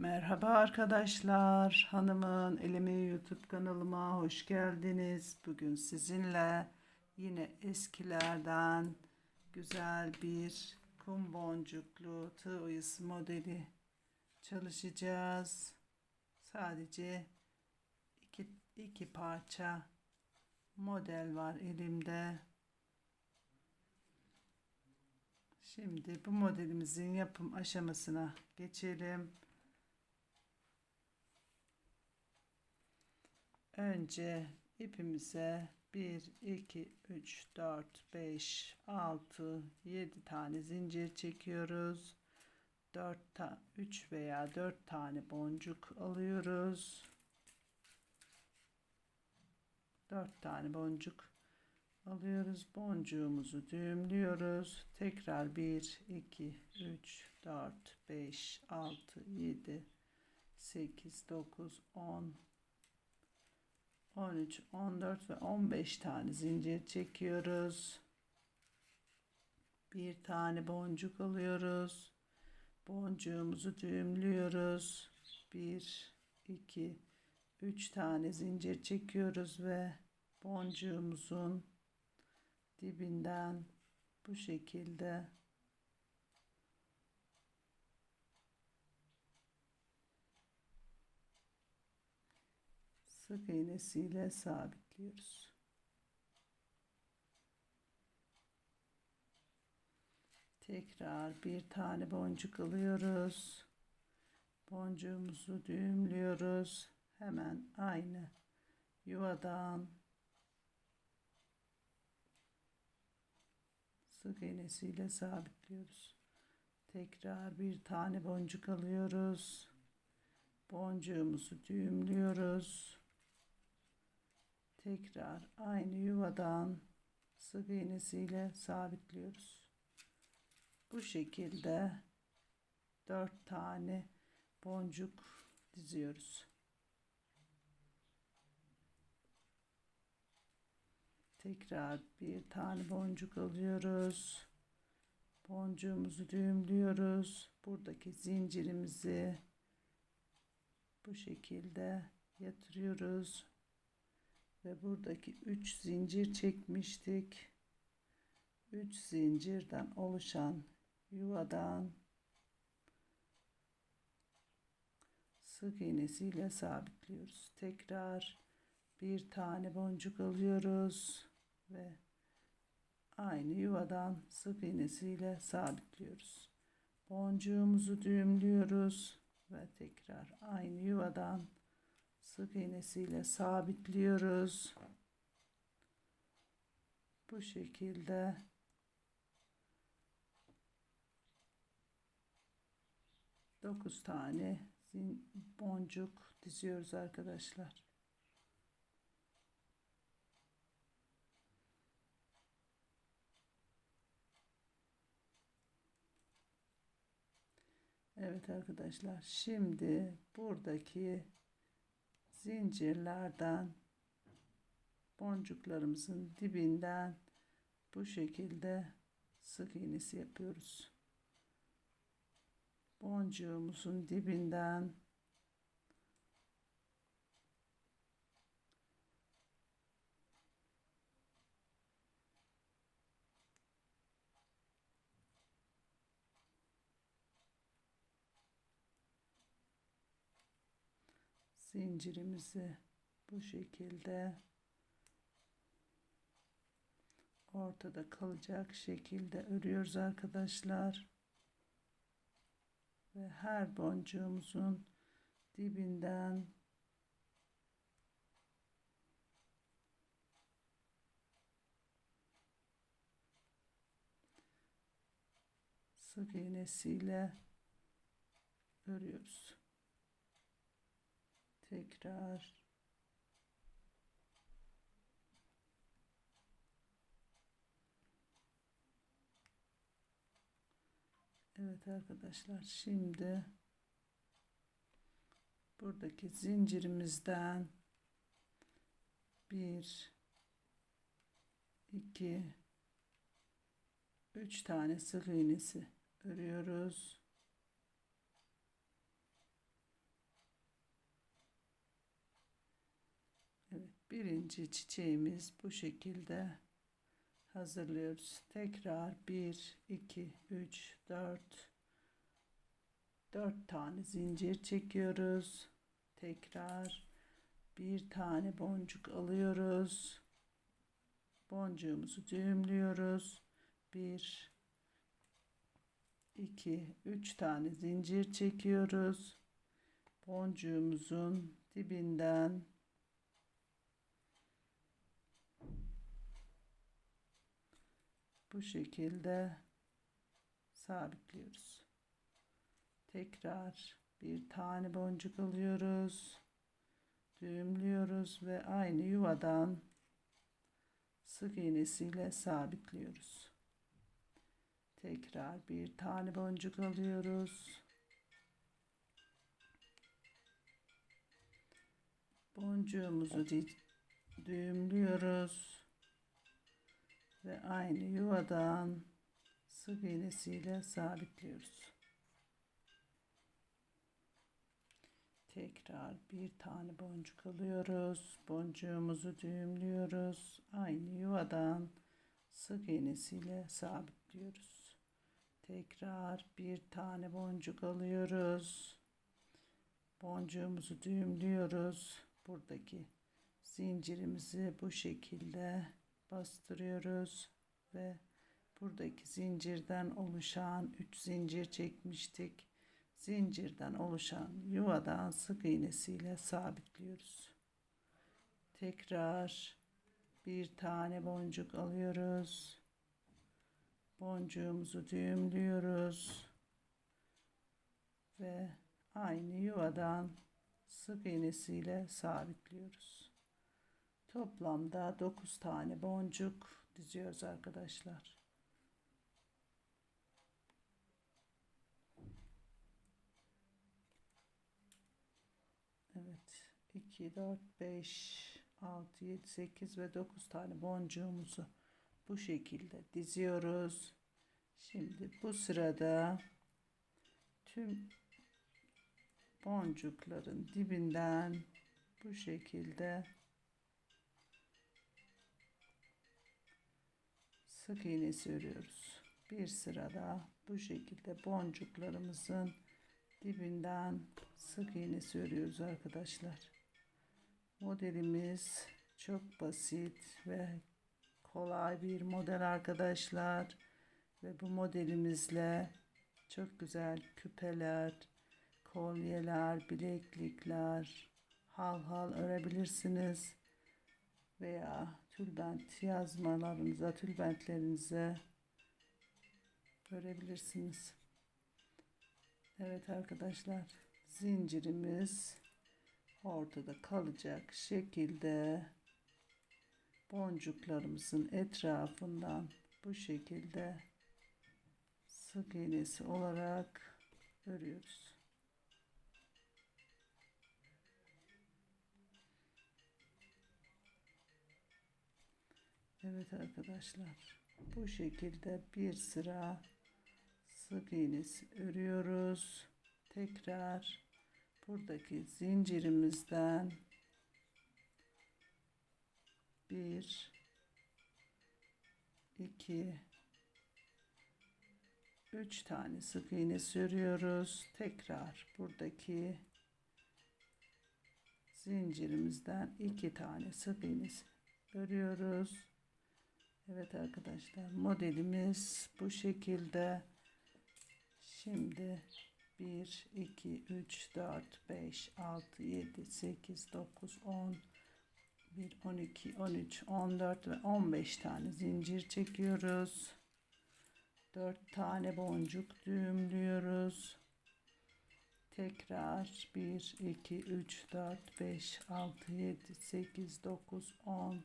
Merhaba arkadaşlar. Hanımın Elimi YouTube kanalıma hoş geldiniz. Bugün sizinle yine eskilerden güzel bir kum boncuklu tığ oyası modeli çalışacağız. Sadece iki, iki parça model var elimde. Şimdi bu modelimizin yapım aşamasına geçelim. Önce ipimize 1, 2, 3, 4, 5, 6, 7 tane zincir çekiyoruz. 4 ta 3 veya 4 tane boncuk alıyoruz. 4 tane boncuk alıyoruz. Boncuğumuzu düğümlüyoruz. Tekrar 1, 2, 3, 4, 5, 6, 7, 8, 9, 10, 13, 14 ve 15 tane zincir çekiyoruz. Bir tane boncuk alıyoruz. Boncuğumuzu düğümlüyoruz. 1, 2, 3 tane zincir çekiyoruz ve boncuğumuzun dibinden bu şekilde sık iğnesiyle sabitliyoruz. Tekrar bir tane boncuk alıyoruz. Boncuğumuzu düğümlüyoruz. Hemen aynı yuvadan sık iğnesiyle sabitliyoruz. Tekrar bir tane boncuk alıyoruz. Boncuğumuzu düğümlüyoruz. Tekrar aynı yuvadan sık iğnesiyle sabitliyoruz. Bu şekilde dört tane boncuk diziyoruz. Tekrar bir tane boncuk alıyoruz. Boncuğumuzu düğümlüyoruz. Buradaki zincirimizi bu şekilde yatırıyoruz. Ve buradaki 3 zincir çekmiştik. 3 zincirden oluşan yuvadan sık iğnesiyle sabitliyoruz. Tekrar bir tane boncuk alıyoruz ve aynı yuvadan sık iğnesiyle sabitliyoruz. Boncuğumuzu düğümlüyoruz ve tekrar aynı yuvadan sık iğnesiyle sabitliyoruz. Bu şekilde dokuz tane boncuk diziyoruz arkadaşlar. Evet arkadaşlar şimdi buradaki zincirlerden boncuklarımızın dibinden bu şekilde sık iğnesi yapıyoruz. Boncuğumuzun dibinden zincirimizi bu şekilde ortada kalacak şekilde örüyoruz arkadaşlar. Ve her boncuğumuzun dibinden sık iğnesiyle örüyoruz tekrar. Evet arkadaşlar şimdi buradaki zincirimizden bir iki üç tane sık iğnesi örüyoruz birinci çiçeğimiz bu şekilde hazırlıyoruz. Tekrar 1, 2, 3, 4, 4 tane zincir çekiyoruz. Tekrar bir tane boncuk alıyoruz. Boncuğumuzu düğümlüyoruz. 1, 2, 3 tane zincir çekiyoruz. Boncuğumuzun dibinden bu şekilde sabitliyoruz. Tekrar bir tane boncuk alıyoruz. Düğümlüyoruz ve aynı yuvadan sık iğnesiyle sabitliyoruz. Tekrar bir tane boncuk alıyoruz. Boncuğumuzu düğümlüyoruz ve aynı yuvadan sık iğnesiyle sabitliyoruz. Tekrar bir tane boncuk alıyoruz. Boncuğumuzu düğümlüyoruz. Aynı yuvadan sık iğnesiyle sabitliyoruz. Tekrar bir tane boncuk alıyoruz. Boncuğumuzu düğümlüyoruz. Buradaki zincirimizi bu şekilde bastırıyoruz ve buradaki zincirden oluşan 3 zincir çekmiştik. Zincirden oluşan yuvadan sık iğnesiyle sabitliyoruz. Tekrar bir tane boncuk alıyoruz. Boncuğumuzu düğümlüyoruz ve aynı yuvadan sık iğnesiyle sabitliyoruz. Toplamda 9 tane boncuk diziyoruz arkadaşlar. Evet. 2, 4, 5, 6, 7, 8 ve 9 tane boncuğumuzu bu şekilde diziyoruz. Şimdi bu sırada tüm boncukların dibinden bu şekilde sık iğnesi örüyoruz. Bir sırada bu şekilde boncuklarımızın dibinden sık iğnesi örüyoruz arkadaşlar. Modelimiz çok basit ve kolay bir model arkadaşlar. Ve bu modelimizle çok güzel küpeler, kolyeler, bileklikler, hal hal örebilirsiniz. Veya tülbent yazmalarınıza, tülbentlerinize örebilirsiniz. Evet arkadaşlar zincirimiz ortada kalacak şekilde boncuklarımızın etrafından bu şekilde sık iğnesi olarak örüyoruz. Evet arkadaşlar bu şekilde bir sıra sık iğnesi örüyoruz. Tekrar buradaki zincirimizden bir iki üç tane sık iğne sürüyoruz. Tekrar buradaki zincirimizden iki tane sık iğne örüyoruz. Evet arkadaşlar modelimiz bu şekilde. Şimdi 1, 2, 3, 4, 5, 6, 7, 8, 9, 10, 1, 12, 13, 14 ve 15 tane zincir çekiyoruz. 4 tane boncuk düğümlüyoruz. Tekrar 1, 2, 3, 4, 5, 6, 7, 8, 9, 10,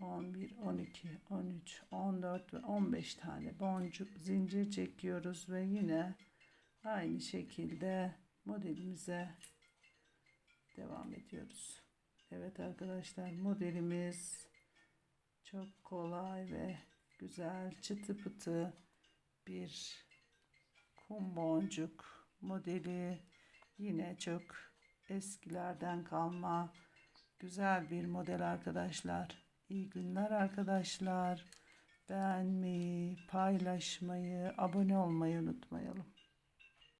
11, 12, 13, 14 ve 15 tane boncuk zincir çekiyoruz ve yine aynı şekilde modelimize devam ediyoruz. Evet arkadaşlar modelimiz çok kolay ve güzel çıtı pıtı bir kum boncuk modeli yine çok eskilerden kalma Güzel bir model arkadaşlar. İyi günler arkadaşlar. Beğenmeyi, paylaşmayı, abone olmayı unutmayalım.